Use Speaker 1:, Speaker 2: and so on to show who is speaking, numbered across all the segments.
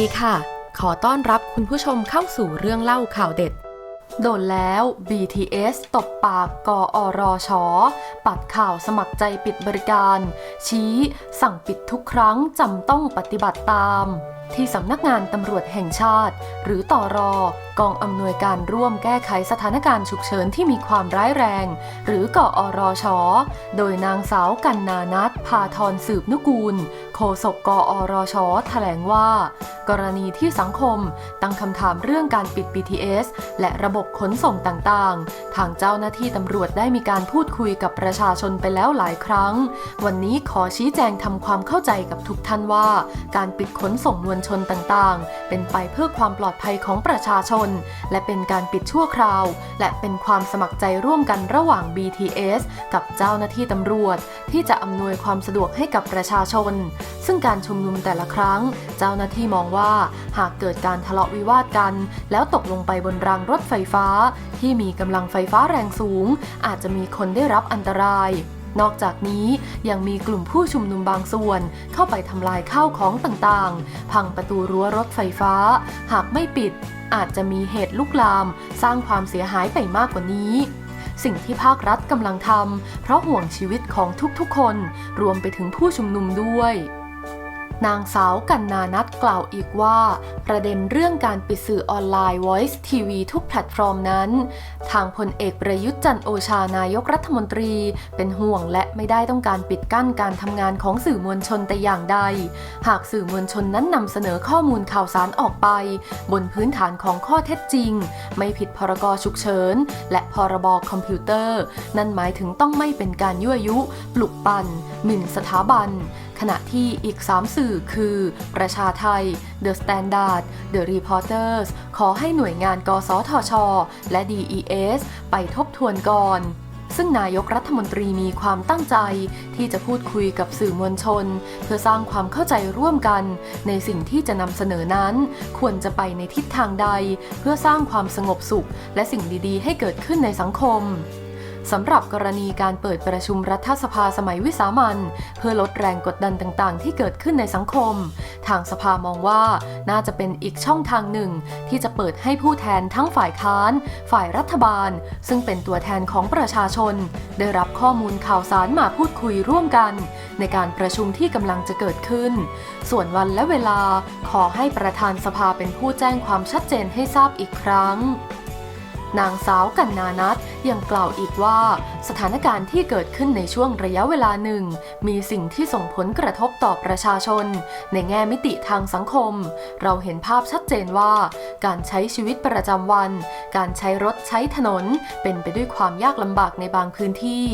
Speaker 1: ดีค่ะ ขอต้อนรับคุณผู้ชมเข้าสู่เรื่องเล่าข่าวเด็ด โดนแล้ว BTS ตบปากกอรอชอปัดข่าวสมัครใจปิดบริการ ชี้ สั่งปิดทุกครั้งจำต้องปฏิบัติตาม ที่สำนักงานตำรวจแห่งชาติ หรือต่อรอกองอำนวยการร่วมแก้ไขสถานการณ์ฉุกเฉินที่มีความร้ายแรง หรือกอรชโดยนางสาวกันนานัทพาทรสืบนุกูล โฆษกกอรชแถลงว่า กรณีที่สังคมตั้งคำถามเรื่องการปิด BTS และระบบขนส่งต่างๆ ทางเจ้าหน้าที่ตำรวจได้มีการพูดคุยกับประชาชนไปแล้วหลายครั้ง วันนี้ขอชี้แจงทำความเข้าใจกับทุกท่านว่า การปิดขนส่งมวลชนต่างๆ เป็นไปเพื่อความปลอดภัยของประชาชน และเป็นการปิดชั่วคราว และเป็นความสมัครใจร่วมกันระหว่าง BTS กับเจ้าหน้าที่ตำรวจ ที่จะอำนวยความสะดวกให้กับประชาชน ซึ่งการชุมนุมแต่ละครั้ง เจ้าหน้าที่มองว่าหากเกิดการทะเลาะวิวาทกัน แล้วตกลงไปบนรางรถไฟฟ้า ที่มีกำลังไฟฟ้าแรงสูง อาจจะมีคนได้รับอันตราย นอกจากนี้ยังมีกลุ่มผู้ชุมนุมบางส่วน เข้าไปทำลายข้าวของต่างๆ พังประตูรั้วรถไฟฟ้า หากไม่ปิด อาจจะมีเหตุลุกลาม สร้างความเสียหายไปมากกว่านี้สิ่งที่ภาครัฐกำลังทำ เพราะห่วงชีวิตของทุกๆคน รวมไปถึงผู้ชุมนุมด้วย นางสาวกันนานัทกล่าวอีกว่า ประเด็นเรื่องการปิดสื่อออนไลน์ Voice TV ทุกแพลตฟอร์มนั้น ทางพลเอกประยุทธ์จันทร์โอชานายกรัฐมนตรี เป็นห่วงและไม่ได้ต้องการปิดกั้นการทำงานของสื่อมวลชนแต่อย่างใด หากสื่อมวลชนนั้นนำเสนอข้อมูลข่าวสารออกไป บนพื้นฐานของข้อเท็จจริง ไม่ผิดพรกฉุกเฉินและพรบคอมพิวเตอร์ นั่นหมายถึงต้องไม่เป็นการยั่วยุ ปลุกปั่นหมิ่นสถาบัน ขณะที่อีก 3 สื่อคือ ประชาไทย The Standard The Reporters ขอให้หน่วยงานกสทช และ DES ไปทบทวนก่อนซึ่งนายกรัฐมนตรีมีความตั้งใจที่จะพูดคุยกับสื่อมวลชน เพื่อสร้างความเข้าใจร่วมกัน ในสิ่งที่จะนำเสนอนั้น ควรจะไปในทิศทางใด เพื่อสร้างความสงบสุข และสิ่งดีๆ ให้เกิดขึ้นในสังคม สำหรับกรณีการเปิดประชุมรัฐสภาสมัยวิสามันเพื่อลดแรงกดดันต่างๆ ที่เกิดขึ้นในสังคม ทางสภามองว่าน่าจะเป็นอีกช่องทางหนึ่ง ที่จะเปิดให้ผู้แทนทั้งฝ่ายค้าน ฝ่ายรัฐบาล ซึ่งเป็นตัวแทนของประชาชน ได้รับข้อมูลข่าวสารมาพูดคุยร่วมกัน ในการประชุมที่กำลังจะเกิดขึ้น ส่วนวันและเวลาขอให้ประธานสภาเป็นผู้แจ้งความชัดเจนให้ทราบอีกครั้ง นางสาวกันนานัทยังกล่าวอีกว่า สถานการณ์ที่เกิดขึ้นในช่วงระยะเวลาหนึ่ง มีสิ่งที่ส่งผลกระทบต่อประชาชน ในแง่มิติทางสังคม เราเห็นภาพชัดเจนว่า การใช้ชีวิตประจำวัน การใช้รถใช้ถนน เป็นไปด้วยความยากลำบากในบางพื้นที่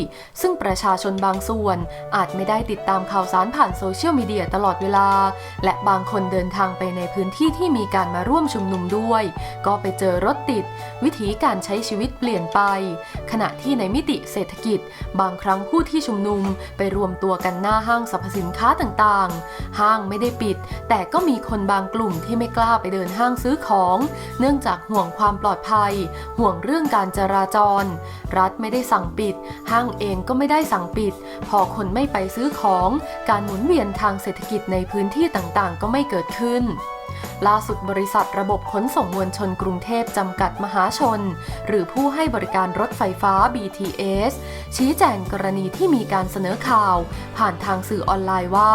Speaker 1: ซึ่งประชาชนบางส่วน อาจไม่ได้ติดตามข่าวสารผ่านโซเชียลมีเดียตลอดเวลา และบางคนเดินทางไปในพื้นที่ที่มีการมาร่วมชุมนุมด้วย ก็ไปเจอรถติด วิธีกการใช้ชีวิตเปลี่ยนไป ขณะที่ในมิติเศรษฐกิจ บางครั้งผู้ที่ชุมนุมไปรวมตัวกันหน้าห้างสรรพสินค้าต่างๆ ห้างไม่ได้ปิด แต่ก็มีคนบางกลุ่มที่ไม่กล้าไปเดินห้างซื้อของ เนื่องจากห่วงความปลอดภัย ห่วงเรื่องการจราจร รัฐไม่ได้สั่งปิด ห้างเองก็ไม่ได้สั่งปิด พอคนไม่ไปซื้อของ การหมุนเวียนทางเศรษฐกิจในพื้นที่ต่างๆ ก็ไม่เกิดขึ้น ล่าสุดบริษัทระบบขนส่งมวลชนกรุงเทพจำกัดมหาชน หรือผู้ให้บริการรถไฟฟ้า BTS ชี้แจงกรณีที่มีการเสนอข่าว ผ่านทางสื่อออนไลน์ว่า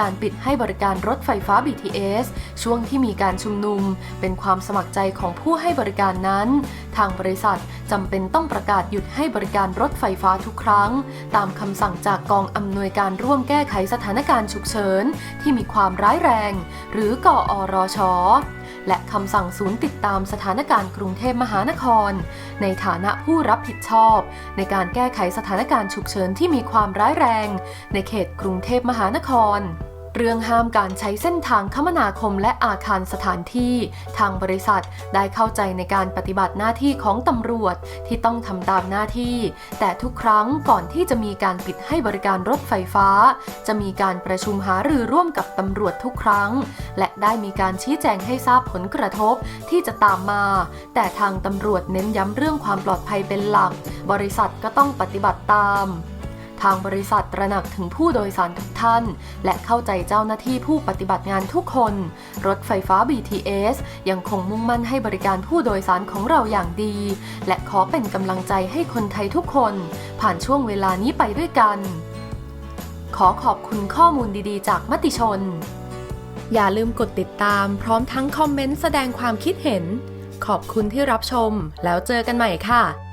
Speaker 1: การปิดให้บริการรถไฟฟ้า BTS ช่วงที่มีการชุมนุม เป็นความสมัครใจของผู้ให้บริการนั้น ทางบริษัทจำเป็นต้องประกาศหยุดให้บริการรถไฟฟ้าทุกครั้ง ตามคำสั่งจากกองอำนวยการร่วมแก้ไขสถานการณ์ฉุกเฉินที่มีความร้ายแรง หรือกอรชและคำสั่งศูนย์ติดตามสถานการณ์กรุงเทพมหานคร ในฐานะผู้รับผิดชอบ ในการแก้ไขสถานการณ์ฉุกเฉินที่มีความร้ายแรง ในเขตกรุงเทพมหานคร เรื่องห้ามการใช้เส้นทางคมนาคมและอาคารสถานที่ ทางบริษัทได้เข้าใจในการปฏิบัติหน้าที่ของตำรวจที่ต้องทำตามหน้าที่ แต่ทุกครั้งก่อนที่จะมีการปิดให้บริการรถไฟฟ้า จะมีการประชุมหารือร่วมกับตำรวจทุกครั้ง และได้มีการชี้แจงให้ทราบผลกระทบที่จะตามมา แต่ทางตำรวจเน้นย้ำเรื่องความปลอดภัยเป็นหลัก บริษัทก็ต้องปฏิบัติตาม ทางบริษัทตระหนักถึงผู้โดยสารทุกท่าน และเข้าใจเจ้าหน้าที่ผู้ปฏิบัติงานทุกคน รถไฟฟ้า BTS ยังคงมุ่งมั่นให้บริการผู้โดยสารของเราอย่างดี และขอเป็นกำลังใจให้คนไทยทุกคน ผ่านช่วงเวลานี้ไปด้วยกัน ขอขอบคุณข้อมูลดีๆ จากมติชน อย่าลืมกดติดตาม พร้อมทั้งคอมเมนต์แสดงความคิดเห็น ขอบคุณที่รับชม แล้วเจอกันใหม่ค่ะ